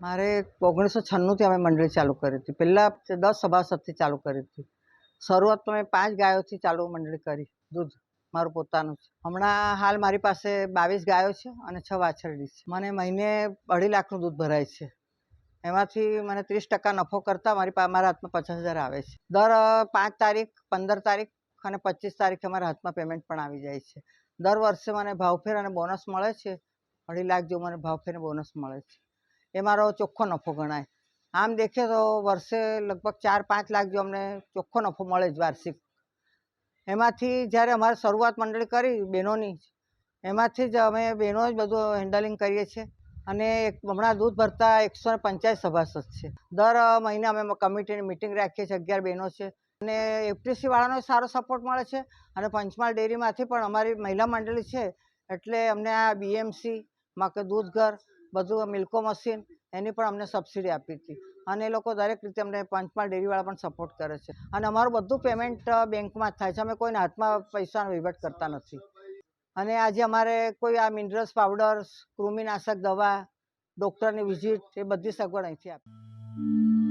મારે ઓગણીસો છન્નુંથી અમે મંડળી ચાલુ કરી હતી. પહેલાં દસ સભાસદથી ચાલુ કરી હતી. શરૂઆતમાં મેં પાંચ ગાયોથી ચાલુ મંડળી કરી. દૂધ મારું પોતાનું છે. હમણાં હાલ મારી પાસે બાવીસ ગાયો છે અને છ વાછરડી છે. મને મહિને અઢી લાખનું દૂધ ભરાય છે. એમાંથી મને ત્રીસ ટકા નફો કરતાં મારી પાસે મારા હાથમાં પચાસ હજાર આવે છે. દર પાંચ તારીખ, પંદર તારીખ અને પચીસ તારીખે મારા હાથમાં પેમેન્ટ પણ આવી જાય છે. દર વર્ષે મને ભાવફેર અને બોનસ મળે છે. અઢી લાખ જેવું મને ભાવફેર બોનસ મળે છે. એ મારો ચોખ્ખો નફો ગણાય. આમ દેખીએ તો વર્ષે લગભગ ચાર, પાંચ લાખ જો અમને ચોખ્ખો નફો મળે જ વાર્ષિક. એમાંથી જ્યારે અમારે શરૂઆત મંડળી કરી બહેનોની, એમાંથી જ અમે બહેનો જ બધું હેન્ડલિંગ કરીએ છીએ. અને એક હમણાં દૂધ ભરતા એકસો ને પંચાયત સભાસદ છે. દર મહિને અમે કમિટીની મિટિંગ રાખીએ છીએ, અગિયાર બહેનો છે. અને એફટીસી વાળાનો સારો સપોર્ટ મળે છે. અને પંચમહાલ ડેરીમાંથી પણ અમારી મહિલા મંડળી છે. એટલે અમને આ બીએમસી માં કે દૂધ ઘર બધું મિલ્કો મશીન એની પણ અમને સબસિડી આપી હતી. અને એ લોકો દરેક રીતે અમને પંચમહાલ ડેરીવાળા પણ સપોર્ટ કરે છે. અને અમારું બધું પેમેન્ટ બેંકમાં જ થાય છે. અમે કોઈના હાથમાં પૈસાનો વહીવટ કરતા નથી. અને આજે અમારે કોઈ આ મિનરલ્સ પાવડર્સ કૃમિનાશક દવા ડૉક્ટરની વિઝિટ એ બધી સગવડ અહીંથી આપે.